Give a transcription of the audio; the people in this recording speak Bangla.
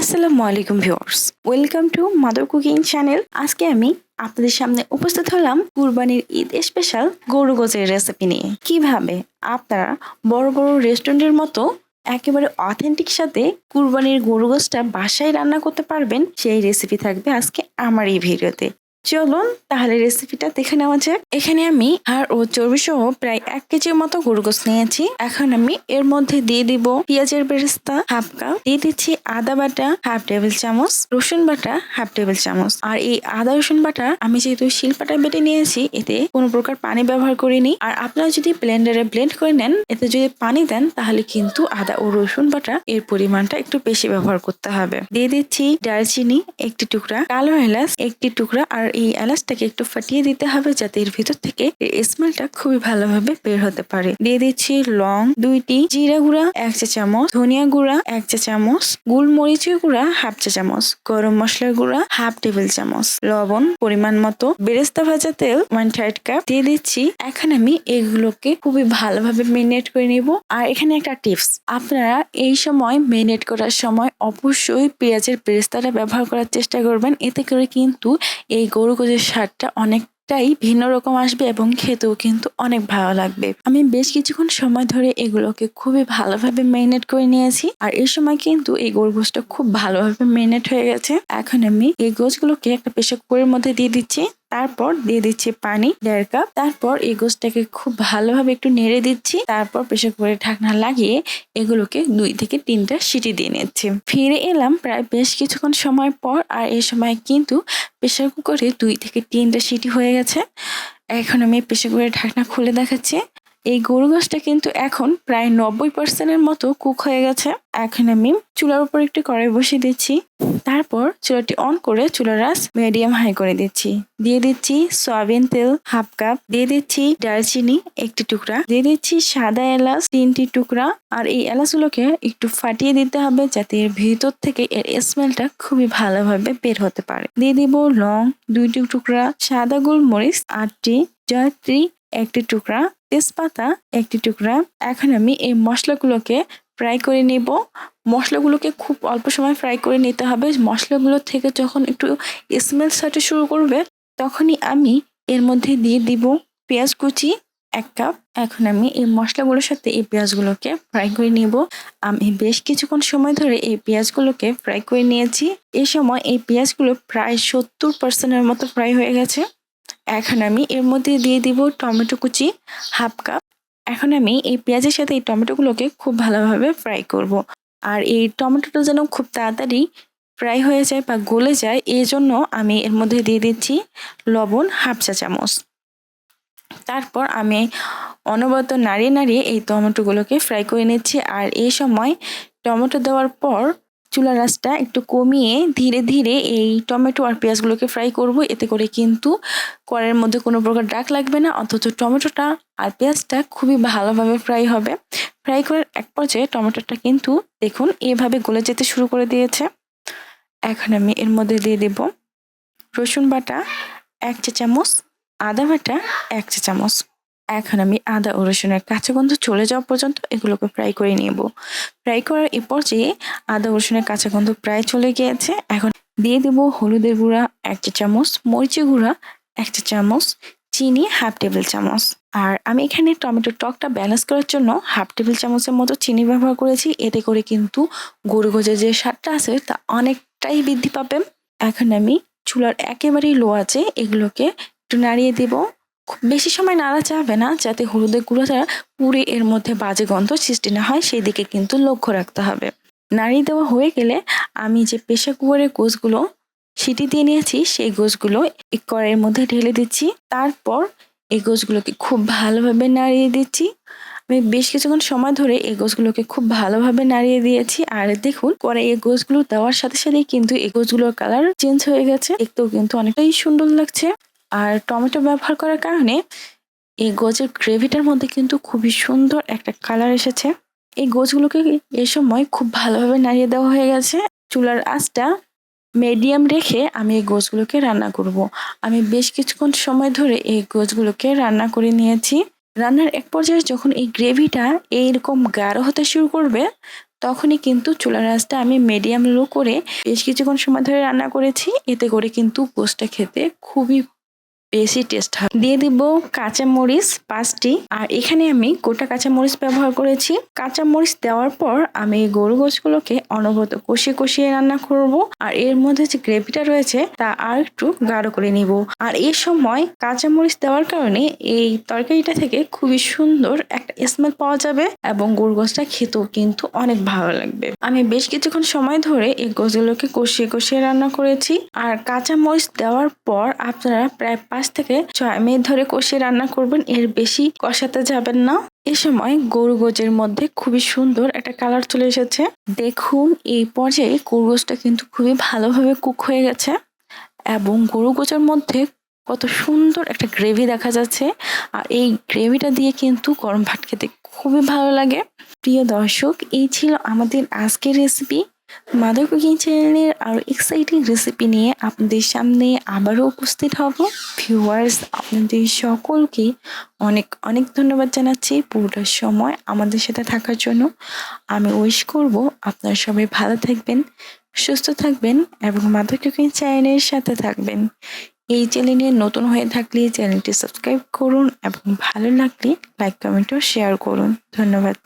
আসসালামু আলাইকুম viewers. Welcome to mother cooking channel. আজকে আমি আপনাদের সামনে উপস্থিত হলাম কুরবানির ঈদ স্পেশাল গরু গোজের রেসিপি নিয়ে। কীভাবে আপনারা বড় বড় রেস্টুরেন্টের মতো একেবারে অথেন্টিক সাথে কুরবানির গরু গোসটা বাসায় রান্না করতে পারবেন, সেই রেসিপি থাকবে আজকে আমার এই ভিডিওতে। চলুন তাহলে রেসিপিটা দেখে নেওয়া যাক। এখানে আমি হাড় ও চর্বি সহ প্রায় এক কেজির মতো গরু গোস নিয়েছি। এখন আমি এর মধ্যে দিয়ে দিব পেঁয়াজের বেরেস্তা হাফ কাপ। দিয়ে দিচ্ছি আদা বাটা হাফ টেবিল চামচ, রসুন বাটা হাফ টেবিল চামচ। আর এই আদা, রসুন বাটা আমি যেহেতু শিলপাটা বেটে নিয়েছি, এতে কোনো প্রকার পানি ব্যবহার করিনি। আর আপনারা যদি ব্লেন্ডারে ব্লেন্ড করে নেন, এতে যদি পানি দেন, তাহলে কিন্তু আদা ও রসুন বাটা এর পরিমাণটা একটু বেশি ব্যবহার করতে হবে। দিয়ে দিচ্ছি দারচিনি, একটি টুকরা, কালো এলাচ, একটি টুকরা, আর এই এলাচটাকে একটু ফাটিয়ে দিতে হবে যাতে এর ভিতর থেকে স্মেলটা খুবই ভালোভাবে বের হতে পারে। দিয়ে দিচ্ছি লং দুইটি জিরা গুঁড়া, এক চা চামচ ধনিয়া গুঁড়া, এক চা চামচ গোলমরিচের গুঁড়া, হাফ চা চামচ গরম মশলার গুঁড়া, হাফ টেবিল চামচ লবণ পরিমাণ মতো। বেরেস্তা ভাজা তেল ওয়ান থার্ড কাপ দিয়ে দিচ্ছি, এখন আমি এগুলোকে খুবই ভালোভাবে মেরিনেট করে নিব। আর এখানে একটা টিপস আপনারা এই সময় মেরিনেট করার সময় অবশ্যই পেঁয়াজের বেরেস্তাটা ব্যবহার করার চেষ্টা করবেন। এতে করে কিন্তু এই গরু গোজের স্বাদটা অনেকটাই ভিন্ন রকম আসবে এবং খেতেও কিন্তু অনেক ভালো লাগবে। আমি বেশ কিছুক্ষণ সময় ধরে এগুলোকে খুবই ভালোভাবে ম্যারিনেট করে নিয়েছি আর এই সময় কিন্তু এই গরুগোজটা খুব ভালোভাবে ম্যারিনেট হয়ে গেছে। এখন আমি এই গোছগুলোকে একটা প্রেশার কুকারের মধ্যে দিয়ে দিচ্ছি। তারপর দিয়ে দিচ্ছি পানি, দেড় কাপ। তারপর এই গোছটাকে খুব ভালোভাবে একটু নেড়ে দিচ্ছি। তারপর প্রেশার কুকারে ঢাকনা লাগিয়ে এগুলোকে দুই থেকে তিনটা সিটি দিয়ে নিচ্ছি। ফিরে এলাম প্রায় বেশ কিছুক্ষণ সময় পর আর এই সময় কিন্তু প্রেশার কুকারে দুই থেকে তিনটা সিটি হয়ে গেছে। এখন আমি প্রেশার কুকারের ঢাকনা খুলে দেখাচ্ছি। এই গরু গাছটা কিন্তু এখন প্রায় নব্বই পার্সেন্টের মতো কুক হয়ে গেছে। এখন আমি চুলার উপর একটি কড়াই বসিয়ে দিচ্ছি। তারপর চুলাটি অন করে চুলার রাস মিডিয়াম হাই করে দিচ্ছি। দিয়ে দিচ্ছি সয়াবিন তেল হাফ কাপ দিয়ে দিচ্ছি দারচিনি একটি টুকরা। দিয়ে দিচ্ছি সাদা এলাচ তিনটি টুকরা। আর এই এলাচগুলোকে একটু ফাটিয়ে দিতে হবে যাতে এর ভেতর থেকে এর স্মেলটা খুবই ভালোভাবে বের হতে পারে। দিয়ে দিব লং দুইটি টুকরা সাদা গোলমরিচ, আটটি, জয়ত্রী, একটি টুকরা। তেজপাতা একটি টুকরা। এখন আমি এই মশলাগুলোকে ফ্রাই করে নেব। মশলাগুলোকে খুব অল্প সময় ফ্রাই করে নিতে হবে। মশলাগুলো থেকে যখন একটু স্মেল ছাড়তে শুরু করবে, তখনই আমি এর মধ্যে দিয়ে দিব পেঁয়াজ কুচি এক কাপ এখন আমি এই মশলাগুলোর সাথে এই পেঁয়াজগুলোকে ফ্রাই করে নেব। আমি বেশ কিছুক্ষণ সময় ধরে এই পেঁয়াজগুলোকে ফ্রাই করে নিয়েছি। এই সময় এই পেঁয়াজগুলো প্রায় সত্তর পার্সেন্টের মতো ফ্রাই হয়ে গেছে। এখন আমি এর মধ্যে দিয়ে দিব টমেটো কুচি হাফ কাপ। এখন আমি এই পেঁয়াজের সাথে এই টমেটোগুলোকে খুব ভালোভাবে ফ্রাই করব। আর এই টমেটোটা যেন খুব তাড়াতাড়ি ফ্রাই হয়ে যায় বা গলে যায় এই জন্য আমি এর মধ্যে দিয়ে দিচ্ছি লবণ হাফ চা চামচ। তারপর আমি অনবরত নাড়িয়ে নাড়িয়ে এই টমেটোগুলোকে ফ্রাই করে নিচ্ছি। আর এই সময় টমেটো দেওয়ার পর চুলা রাসটা একটু কমিয়ে ধীরে ধীরে এই টমেটো আর পেঁয়াজগুলোকে ফ্রাই করব। এতে করে কিন্তু কড়াইয়ের মধ্যে কোনো প্রকার ডাক লাগবে না, অথচ টমেটোটা আর পেঁয়াজটা খুবই ভালোভাবে ফ্রাই হবে। ফ্রাই করার এক পর্যায়ে টমেটোটা কিন্তু দেখুন এভাবে গলে যেতে শুরু করে দিয়েছে। এখন আমি এর মধ্যে দিয়ে দেব রসুন বাটা, এক চা চামচ আদা বাটা, এক চা চামচ এখন আমি আদা ও রসুনের কাঁচা গন্ধ চলে যাওয়া পর্যন্ত এগুলোকে ফ্রাই করে নেব। ফ্রাই করার এ পর্যায়ে আদা রসুনের কাঁচা গন্ধ প্রায় চলে গিয়েছে। এখন দিয়ে দেব হলুদের গুঁড়া এক চা চামচ, মরিচের গুঁড়া এক চা চামচ, চিনি হাফ টেবিল চামচ। আর আমি এখানে টমেটোর টকটা ব্যালেন্স করার জন্য হাফ টেবিল চামচের মতো চিনি ব্যবহার করেছি। এতে করে কিন্তু গরু গজের যে স্বাদটা আছে তা অনেকটাই বৃদ্ধি পাবে। এখন আমি চুলার একেবারেই লো আছে এগুলোকে একটু নাড়িয়ে দেবো। খুব বেশি সময় নাড়া যাবে না, যাতে হলুদের গুঁড়োটা পুরে এর মধ্যে বাজে গন্ধ সৃষ্টি না হয় সেই দিকে কিন্তু লক্ষ্য রাখতে হবে। নাড়িয়ে দেওয়া হয়ে গেলে আমি যে প্রেশার কুকারের গোছগুলো সিটি দিয়ে নিয়েছি, সেই গোছগুলো এই কড়াইয়ের মধ্যে ঢেলে দিচ্ছি। তারপর এই গোছগুলোকে খুব ভালোভাবে নাড়িয়ে দিচ্ছি। আমি বেশ কিছুক্ষণ সময় ধরে এই গোছগুলোকে খুব ভালোভাবে নাড়িয়ে দিয়েছি। আর দেখুন পরে এই গোছগুলো দেওয়ার সাথে সাথেই কিন্তু এই গোছগুলোর কালার চেঞ্জ হয়ে গেছে। দেখতেও কিন্তু অনেকটাই সুন্দর লাগছে। আর টমেটো ব্যবহার করার কারণে এই গোজের গ্রেভিটার মধ্যে কিন্তু খুবই সুন্দর একটা কালার এসেছে। এই গোছগুলোকে এ সময় খুব ভালোভাবে নাড়িয়ে দেওয়া হয়ে গেছে। চুলার আঁচটা মিডিয়াম রেখে আমি এই গোছগুলোকে রান্না করব। আমি বেশ কিছুক্ষণ সময় ধরে এই গোছগুলোকে রান্না করে নিয়েছি। রান্নার এক পর্যায়ে যখন এই গ্রেভিটা এইরকম গাঢ় হতে শুরু করবে, তখনই কিন্তু চুলার আঁচটা আমি মিডিয়াম লো করে বেশ কিছুক্ষণ সময় ধরে রান্না করেছি। এতে করে কিন্তু গোসটা খেতে খুবই বেশি টেস্ট হয়। দিয়ে দিব কাঁচামরিচ পাঁচটি। আর এখানে আমি গোটা কাঁচামরিচ ব্যবহার করেছি। কাঁচামরিচ দেওয়ার পর আমি এই গরু গোছগুলোকে অনবরত কষিয়ে কষিয়ে রান্না করব। আর এর মধ্যে যে গ্রেভিটা রয়েছে, তা আর একটু গাঢ় করে নিব। আর এই সময় কাঁচামরিচ দেওয়ার কারণে এই তরকারিটা থেকে খুবই সুন্দর একটা স্মেল পাওয়া যাবে এবং গরু গোছটা খেতেও কিন্তু অনেক ভালো লাগবে। আমি বেশ কিছুক্ষণ সময় ধরে এই গোছগুলোকে কষিয়ে কষিয়ে রান্না করেছি। আর কাঁচামরিচ দেওয়ার পর আপনারা প্রায় পাঁচ থেকে ছয় মিনিট ধরে কষিয়ে রান্না করবেন, এর বেশি কষাতে যাবেন না। এ সময় গরু গোজের মধ্যে খুবই সুন্দর একটা কালার চলে এসেছে। দেখুন, এই পর্যায়ে গরু গোজটা কিন্তু খুবই ভালোভাবে কুক হয়ে গেছে এবং গরু গোজের মধ্যে কত সুন্দর একটা গ্রেভি দেখা যাচ্ছে। আর এই গ্রেভিটা দিয়ে কিন্তু গরম ভাত খেতে খুবই ভালো লাগে। প্রিয় দর্শক, এই ছিল আমাদের আজকের রেসিপি মাদার কুকিং চ্যানেলের আরও এক্সাইটিং রেসিপি নিয়ে আপনাদের সামনে আবারও উপস্থিত হব। ভিউয়ার্স আপনাদের সকলকে অনেক অনেক ধন্যবাদ জানাচ্ছি পুরোটা সময় আমাদের সাথে থাকার জন্য। আমি উইশ করব আপনারা সবাই ভালো থাকবেন, সুস্থ থাকবেন এবং মাদার কুকিং চ্যানেলের সাথে থাকবেন। এই চ্যানেলে নতুন হয়ে থাকলে চ্যানেলটি সাবস্ক্রাইব করুন এবং ভালো লাগলে লাইক কমেন্ট ও শেয়ার করুন। ধন্যবাদ।